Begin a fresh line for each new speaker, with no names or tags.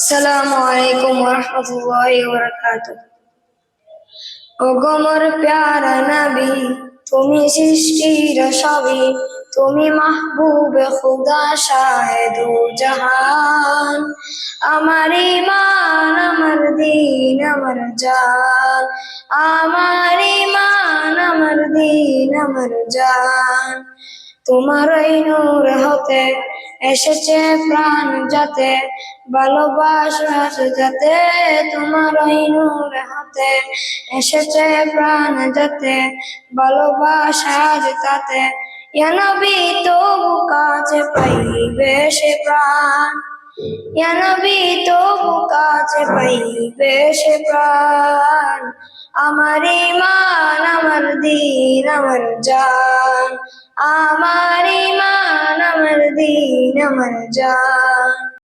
আসসালামু আলাইকুম রহমতুল্লাহ ওগমর প্যারা নবী, তুমি সৃষ্টির সবই, তুমি মাহবুব খুদা জাহান। আমার আমার দিন, আমার জান। আমার ইমান আমার দিন, আমার জান। তোমার নূর হতে এসেছে প্রাণ যাতে, ভালোবাসা যাতে, তোমার নূর হতে। এসেছে প্রাণ যাতে, ভালোবাসা তাতে। নবী তবু কাছে পাইবে সে প্রাণ। নবী তবু কাছে পাইবে সে প্রাণ। আমার ইমান আমার দিন, আমার জান। আমার ইমান আমার দিন। আমার জান